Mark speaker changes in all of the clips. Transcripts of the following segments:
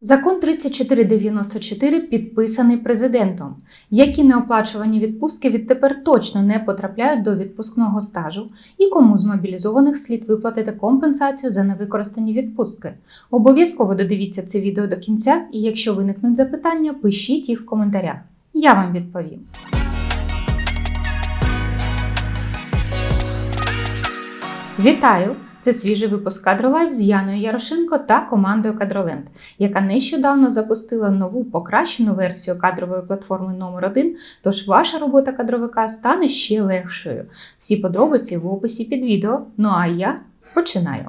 Speaker 1: Закон 3494 підписаний президентом. Які неоплачувані відпустки відтепер точно не потрапляють до відпускного стажу і кому з мобілізованих слід виплатити компенсацію за невикористані відпустки. Обов'язково додивіться це відео до кінця, і якщо виникнуть запитання, пишіть їх в коментарях. Я вам відповім. Вітаю! Це свіжий випуск Кадролайв з Яною Ярошенко та командою Кадроленд, яка нещодавно запустила нову покращену версію кадрової платформи номер 1 Тож ваша робота кадровика стане ще легшою. Всі подробиці в описі під відео. Ну а я починаю.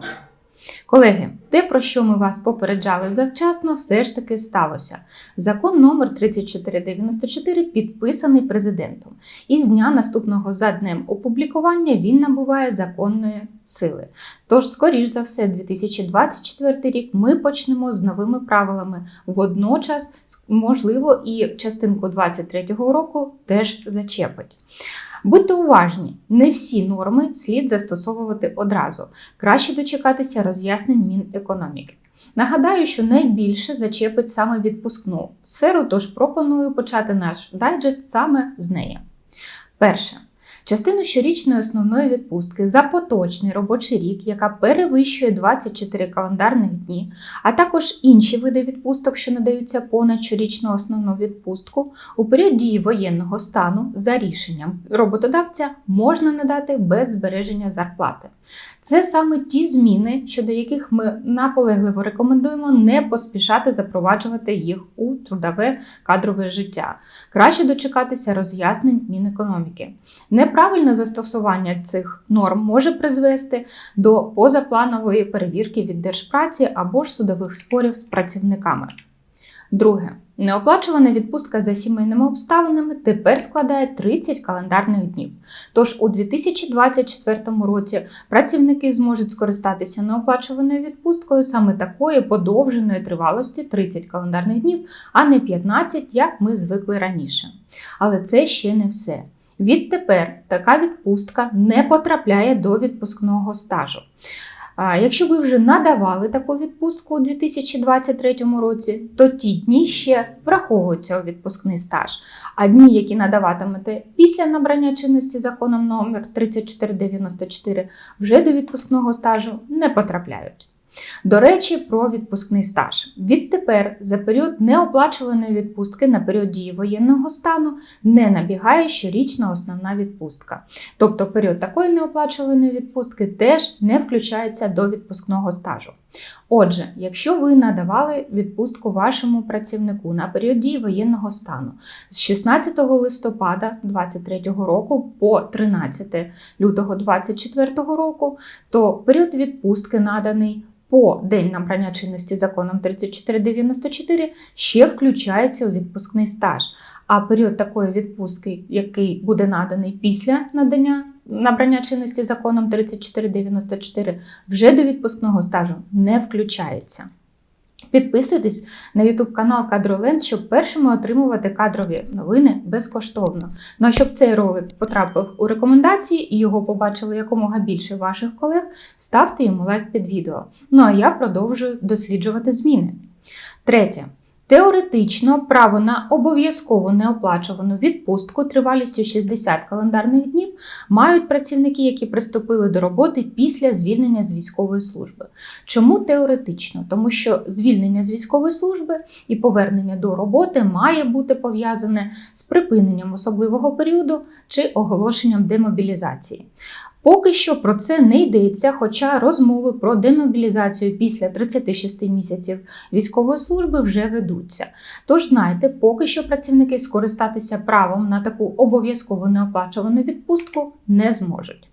Speaker 1: Колеги, те, про що ми вас попереджали завчасно, все ж таки сталося. Закон номер 3494 підписаний президентом. І з дня наступного за днем опублікування він набуває законної сили. Тож, скоріш за все, 2024 рік ми почнемо з новими правилами. Водночас, можливо, і частинку 2023 року теж зачепить. Будьте уважні, не всі норми слід застосовувати одразу. Краще дочекатися роз'яснень Мінекономіки. Нагадаю, що найбільше зачепить саме відпускну сферу, тож пропоную почати наш дайджест саме з неї. Перше. Частину щорічної основної відпустки за поточний робочий рік, яка перевищує 24 календарних дні, а також інші види відпусток, що надаються понад щорічну основну відпустку, у період дії воєнного стану за рішенням роботодавця можна надати без збереження зарплати. Це саме ті зміни, щодо яких ми наполегливо рекомендуємо не поспішати запроваджувати їх у трудове кадрове життя. Краще дочекатися роз'яснень Мінекономіки. Неправильне застосування цих норм може призвести до позапланової перевірки від держпраці або ж судових спорів з працівниками. Друге. Неоплачувана відпустка за сімейними обставинами тепер складає 30 календарних днів. Тож у 2024 році працівники зможуть скористатися неоплачуваною відпусткою саме такої подовженої тривалості 30 календарних днів, а не 15, як ми звикли раніше. Але це ще не все. Відтепер така відпустка не потрапляє до відпускного стажу. Якщо ви вже надавали таку відпустку у 2023 році, то ті дні ще враховуються у відпускний стаж. А дні, які надаватимете після набрання чинності законом номер 3494, вже до відпускного стажу не потрапляють. До речі, про відпускний стаж. Відтепер за період неоплачуваної відпустки на період дії воєнного стану не набігає щорічна основна відпустка. Тобто період такої неоплачуваної відпустки теж не включається до відпускного стажу. Отже, якщо ви надавали відпустку вашому працівнику на період дії воєнного стану з 16 листопада 2023 року по 13 лютого 2024 року, то період відпустки наданий по день набрання чинності законом 3494 ще включається у відпускний стаж. А період такої відпустки, який буде наданий після надання набрання чинності законом 3494, вже до відпускного стажу не включається. Підписуйтесь на YouTube канал Кадроленд, щоб першими отримувати кадрові новини безкоштовно. Ну а щоб цей ролик потрапив у рекомендації і його побачили якомога більше ваших колег, ставте йому лайк під відео. Ну а я продовжую досліджувати зміни. Третє. Теоретично право на обов'язково неоплачувану відпустку тривалістю 60 календарних днів мають працівники, які приступили до роботи після звільнення з військової служби. Чому теоретично? Тому що звільнення з військової служби і повернення до роботи має бути пов'язане з припиненням особливого періоду чи оголошенням демобілізації. Поки що про це не йдеться, хоча розмови про демобілізацію після 36 місяців військової служби вже ведуться. Тож знайте, поки що працівники скористатися правом на таку обов'язково неоплачувану відпустку не зможуть.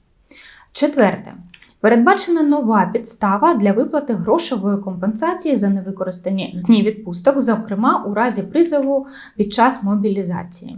Speaker 1: Четверте. Передбачена нова підстава для виплати грошової компенсації за невикористані дні відпусток, зокрема у разі призову під час мобілізації.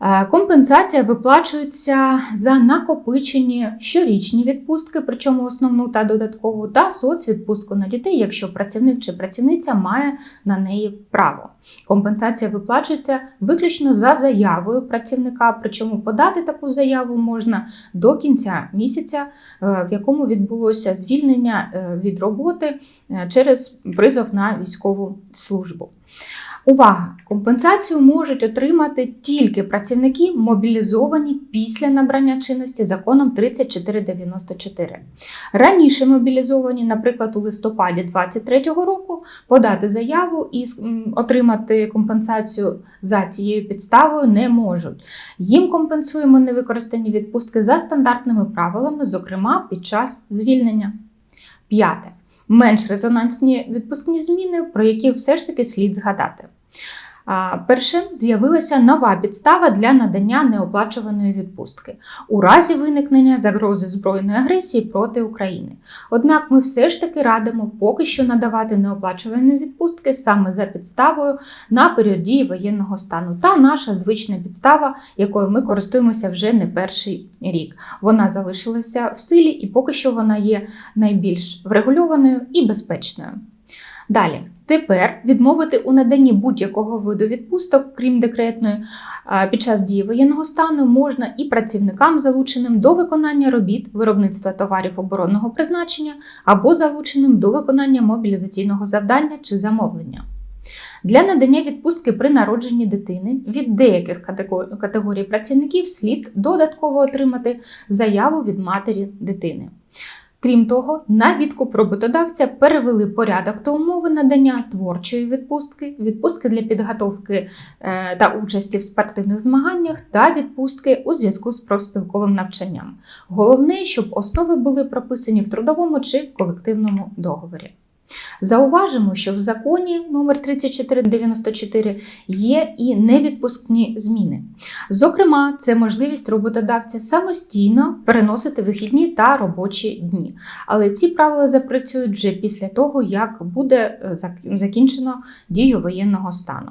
Speaker 1: Е, Компенсація виплачується за накопичені щорічні відпустки, причому основну та додаткову, та соцвідпустку на дітей, якщо працівник чи працівниця має на неї право. Компенсація виплачується виключно за заявою працівника, причому подати таку заяву можна до кінця місяця, е, в якому відбулося звільнення е, від роботи через призов на військову службу. Увага! Компенсацію можуть отримати тільки працівники, мобілізовані після набрання чинності законом 3494. Раніше мобілізовані, наприклад, у листопаді 2023 року, подати заяву і отримати компенсацію за цією підставою не можуть. Їм компенсуємо невикористані відпустки за стандартними правилами, зокрема під час звільнення. П'яте. Менш резонансні відпускні зміни, про які все ж таки слід згадати. А, Перше з'явилася нова підстава для надання неоплачуваної відпустки у разі виникнення загрози збройної агресії проти України. Однак ми все ж таки радимо поки що надавати неоплачувані відпустки саме за підставою на період дії воєнного стану. Та наша звична підстава, якою ми користуємося вже не перший рік. Вона залишилася в силі і поки що вона є найбільш врегульованою і безпечною. Далі, тепер відмовити у наданні будь-якого виду відпусток, крім декретної, під час дії воєнного стану можна і працівникам, залученим до виконання робіт виробництва товарів оборонного призначення або залученим до виконання мобілізаційного завдання чи замовлення. Для надання відпустки при народженні дитини від деяких категорій працівників слід додатково отримати заяву від матері дитини. Крім того, на відкуп роботодавця перевели порядок та умови надання творчої відпустки, відпустки для підготовки е, та участі в спортивних змаганнях та відпустки у зв'язку з профспілковим навчанням. Головне, щоб основи були прописані в трудовому чи колективному договорі. Зауважимо, що в законі номер 3494 є і невідпускні зміни. Зокрема, це можливість роботодавця самостійно переносити вихідні та робочі дні. Але ці правила запрацюють вже після того, як буде е, закінчено дію воєнного стану.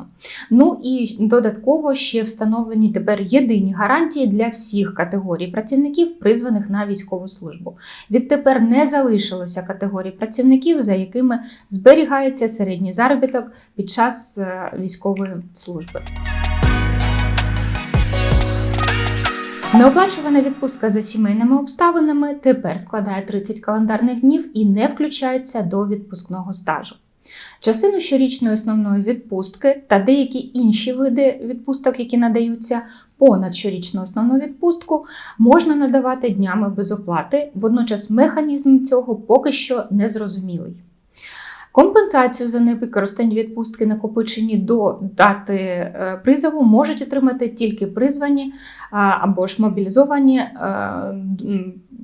Speaker 1: Ну і додатково ще встановлені тепер єдині гарантії для всіх категорій працівників, призваних на військову службу. Відтепер не залишилося категорій працівників, за якими зберігається середній заробіток під час е, військової служби. Неоплачувана відпустка за сімейними обставинами тепер складає 30 календарних днів і не включається до відпускного стажу. Частину щорічної основної відпустки та деякі інші види відпусток, які надаються понад щорічну основну відпустку, можна надавати днями без оплати. Водночас механізм цього поки що не зрозумілий. Компенсацію за невикористані відпустки, накопичені до дати е, призову, можуть отримати тільки призвані або ж мобілізовані е,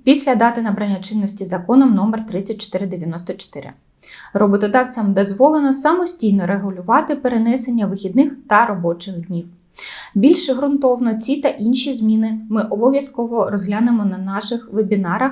Speaker 1: після дати набрання чинності законом номер 3494. Роботодавцям дозволено самостійно регулювати перенесення вихідних та робочих днів. Більш ґрунтовно ці та інші зміни ми обов'язково розглянемо на наших вебінарах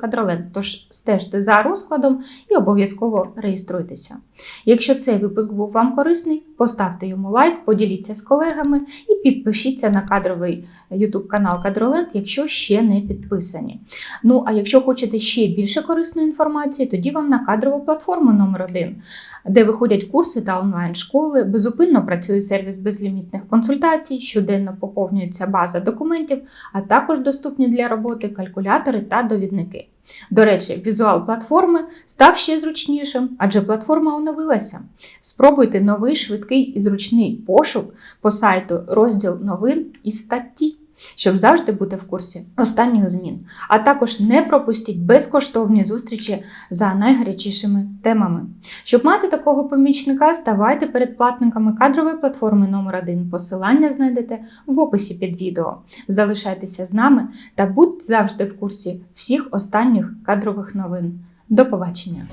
Speaker 1: Кадролен, тож стежте за розкладом і обов'язково реєструйтеся. Якщо цей випуск був вам корисний, поставте йому лайк, поділіться з колегами і підпишіться на кадровий YouTube канал Кадроленд, якщо ще не підписані. Ну а якщо хочете ще більше корисної інформації, тоді вам на кадрову платформу номер 1 де виходять курси та онлайн-школи, безупинно працює сервіс безлімітних консультацій, щоденно поповнюється база документів, а також доступні для роботи калькулятори та довідники. До речі, візуал платформи став ще зручнішим, адже платформа оновилася. Спробуйте новий швидкий і зручний пошук по сайту розділ новин і статті, щоб завжди бути в курсі останніх змін. А також не пропустіть безкоштовні зустрічі за найгарячішими темами. Щоб мати такого помічника, ставайте передплатниками кадрової платформи номер 1 Посилання знайдете в описі під відео. Залишайтеся з нами та будьте завжди в курсі всіх останніх кадрових новин. До побачення!